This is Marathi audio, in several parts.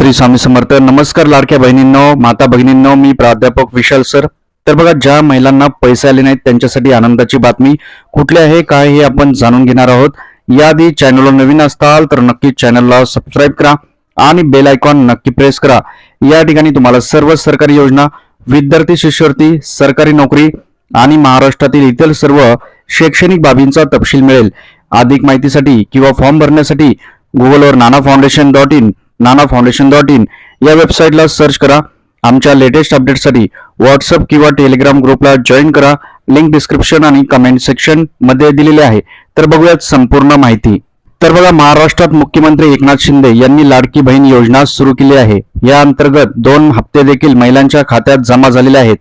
श्री स्वामी समर्थ. नमस्कार लाडक्या बहिणींनो माता भगिनींनो मी प्राध्यापक विशाल सर. तर बघा ज्या महिलांना पैसे आले नाहीत त्यांच्यासाठी आनंदाची बातमी कुठली आहे काय हे आपण जाणून घेणार आहोत. याआधी चॅनलवर नवीन असताल तर नक्की चॅनलला सबस्क्राईब करा आणि बेल आयकॉन नक्की प्रेस करा. या ठिकाणी तुम्हाला सर्व सरकारी योजना विद्यार्थी शिष्यवृत्ती सरकारी नोकरी आणि महाराष्ट्रातील इतर सर्व शैक्षणिक बाबींचा तपशील मिळेल. अधिक माहितीसाठी किंवा फॉर्म भरण्यासाठी गुगलवर Nana foundation dot in Nana foundation dot in या वेबसाईटला सर्च करा. आमच्या लेटेस्ट अपडेटसाठी व्हॉट्सअप किंवा टेलिग्राम ग्रुपला जॉईन करा. लिंक डिस्क्रिप्शन आणि कमेंट सेक्शनमध्ये दिलेले आहे. तर बघूयात संपूर्ण माहिती. तर बघा महाराष्ट्रात मुख्यमंत्री एकनाथ शिंदे यांनी लाडकी बहीण योजना सुरू केली आहे. या अंतर्गत दोन हप्ते देखील महिलांच्या खात्यात जमा झालेले आहेत.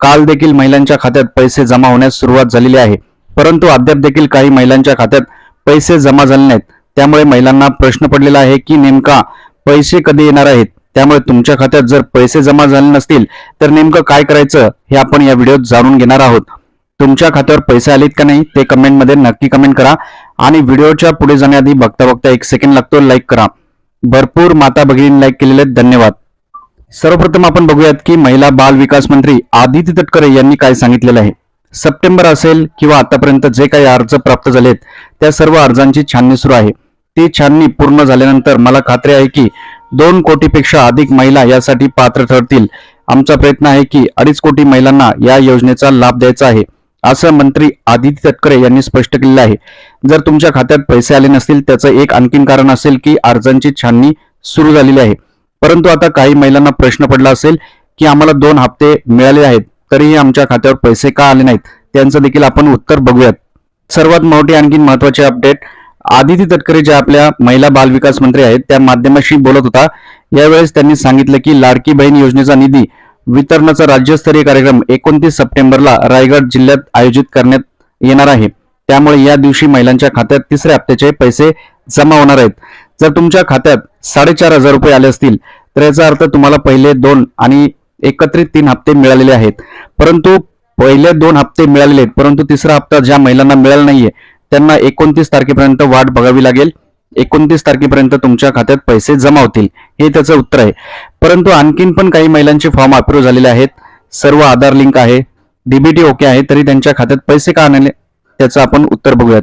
काल देखील महिलांच्या खात्यात पैसे जमा होण्यास सुरुवात झालेली आहे. परंतु अद्याप देखील काही महिलांच्या खात्यात पैसे जमा झाले नाहीत. त्यामुळे महिलांना प्रश्न पडलेला आहे की नेमका पैसे कधी येणार आहेत? त्यामुळे तुमच्या खात्यात जर पैसे जमा झाले नसतील तर नेमकं काय करायचं हे आपण या व्हिडिओत जाणून घेणार आहोत. तुमच्या खात्यावर पैसे आलेत का नाही ते कमेंटमध्ये नक्की कमेंट करा आणि व्हिडिओच्या पुढे जाण्याआधी बघता बघता एक सेकंड लागतो लाईक करा. भरपूर माता भगिनी लाईक केलेले आहेत. धन्यवाद. सर्वप्रथम आपण बघूयात की महिला बाल विकास मंत्री आदित्य तटकरे यांनी काय सांगितलेलं आहे. सप्टेंबर असेल किंवा आतापर्यंत जे काही अर्ज प्राप्त झालेत त्या सर्व अर्जांची छाननी सुरू आहे. ती छाननी पूर्ण झाल्यानंतर मला खात्री आहे की दोन कोटीपेक्षा अधिक महिला यासाठी पात्र ठरतील. आमचा प्रयत्न आहे की अडीच कोटी महिलांना या योजनेचा लाभ द्यायचा आहे असं मंत्री आदित्य तटकरे यांनी स्पष्ट केलेलं आहे. जर तुमच्या खात्यात पैसे आले नसतील त्याचं एक आणखीन कारण असेल की अर्जांची छाननी सुरू झालेली आहे. परंतु आता काही महिलांना प्रश्न पडला असेल की आम्हाला दोन हप्ते मिळाले आहेत तरीही आमच्या खात्यावर पैसे का आले नाहीत? त्यांचं देखील आपण उत्तर बघूयात. सर्वात मोठी आणखी महत्वाची अपडेट आदिती तटकरे ज्या आपल्या महिला बालविकास मंत्री आहेत त्या माध्यमाशी बोलत होता. यावेळेस त्यांनी सांगितलं की लाडकी बहीण योजनेचा निधी वितरणाचा राज्यस्तरीय कार्यक्रम एकोणतीस सप्टेंबरला रायगड जिल्ह्यात आयोजित करण्यात येणार आहे. त्यामुळे या दिवशी महिलांच्या खात्यात तिसऱ्या हप्त्याचे पैसे जमा होणार आहेत. जर तुमच्या खात्यात साडेचार हजार रुपये आले असतील तर याचा अर्थ तुम्हाला पहिले दोन आणि एकत्रित तीन हप्ते मिळालेले आहेत. परंतु पहिले दोन हप्ते मिळालेले आहेत परंतु तिसरा हप्ता ज्या महिलांना मिळाला नाहीये त्यांना एकोणतीस तारखेपर्यंत वाट बघावी लागेल. एकोणतीस तारखेपर्यंत तुमच्या खात्यात पैसे जमा होतील. हे त्याचं उत्तर आहे. परंतु आणखीन पण काही महिलांचे फॉर्म अप्रूव्ह झालेले आहेत. सर्व आधार लिंक आहे. डीबीटी ओके आहे तरी त्यांच्या खात्यात पैसे का आणले त्याचं आपण उत्तर बघूयात.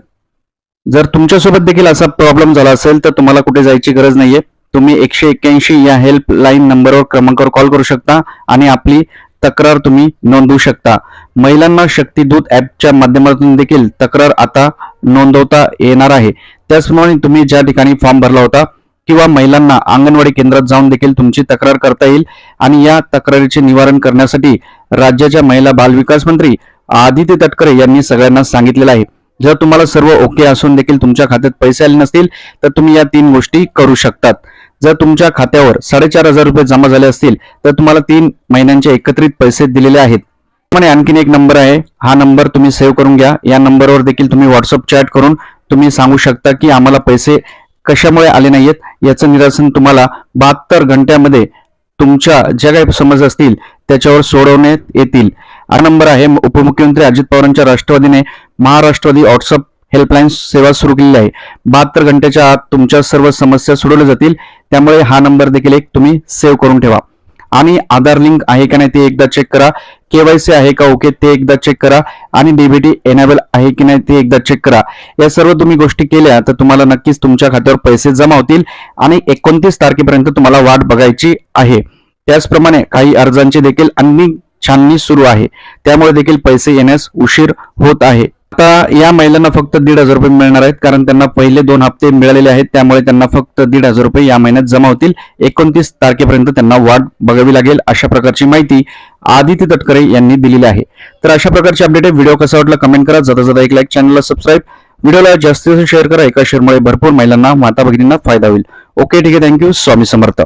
जर तुमच्यासोबत देखील असा प्रॉब्लेम झाला असेल तर तुम्हाला कुठे जायची गरज नाहीये. तुम्ही एकशे एक्क्याऐंशी या हेल्पलाईन नंबरवर क्रमांकावर कॉल करू शकता आणि आपली तक्रार तुम्ही नोंदवू शकता. महिलांना शक्तीदूत ऍपच्या माध्यमातून देखील तक्रार आता नोंदवता येणार आहे. त्याचप्रमाणे तुम्ही ज्या ठिकाणी फॉर्म भरला होता किंवा महिलांना अंगणवाडी केंद्रात जाऊन देखील तुमची तक्रार करता येईल आणि या तक्रारीचे निवारण करण्यासाठी राज्याच्या महिला बालविकास मंत्री आदित्य तटकरे यांनी सगळ्यांना सांगितलेलं आहे. जर तुम्हाला सर्व ओके असून देखील तुमच्या खात्यात पैसे आले नसतील तर तुम्ही या तीन गोष्टी करू शकतात. जर तुमच्या खात्यावर साडेचार हजार रुपये जमा झाले असतील तर तुम्हाला तीन महिन्यांचे एकत्रित पैसे दिलेले आहेत. आणि आणखीन एक नंबर आहे. हा नंबर तुम्ही सेव्ह करून घ्या. या नंबरवर देखील तुम्ही व्हॉट्सअप चॅट करून तुम्ही सांगू शकता की आम्हाला पैसे कशामुळे आले नाहीयेत याचं निरसन तुम्हाला बहात्तर घंट्यामध्ये तुमच्या ज्या काही समस्या असतील त्याच्यावर सोडवण्यात येतील. हा नंबर आहे. उपमुख्यमंत्री अजित पवारांच्या राष्ट्रवादीने महाराष्ट्रवादी व्हॉट्सअप हेल्पलाईन सेवा सुरू केलेली आहे. बहात्तर घंट्याच्या आत तुमच्या सर्व समस्या सोडवल्या जातील. त्यामुळे हा नंबर देखील एक तुम्ही सेव्ह करून ठेवा. आणि आधार लिंक आहे का नाही ते एकदा चेक करा. केवायसी आहे का ओके ते एकदा चेक करा. आणि डीबीटी एनेबल आहे की नाही ते एकदा चेक करा. या सर्व तुम्ही गोष्टी केल्या तर तुम्हाला नक्कीच तुमच्या खात्यावर पैसे जमा होतील. आणि एकोणतीस तारखेपर्यंत तुम्हाला वाट बघायची आहे. त्याचप्रमाणे काही अर्जांची देखील अन्य छाननी सुरू आहे. त्यामुळे देखील पैसे येण्यास उशीर होत आहे. आता या महिलांना फक्त दीड हजार रुपये मिळणार आहेत कारण त्यांना पहिले दोन हप्ते मिळालेले आहेत त्यामुळे त्यांना फक्त दीड हजार रुपये या महिन्यात जमा होतील. एकोणतीस तारखेपर्यंत त्यांना वाट बघावी लागेल अशा प्रकारची माहिती आदित्य तटकरे यांनी दिलेली आहे. तर अशा प्रकारचे अपडेट आहे. व्हिडिओ कसा वाटला कमेंट करा. जाता जाता एक लाईक चॅनलला सबस्क्राईब व्हिडिओला जास्तीत जास्त शेअर करा. एका शेअरमुळे भरपूर महिलांना माता भगिनींना फायदा होईल. ओके ठीक आहे. Thank you Swami Samarth.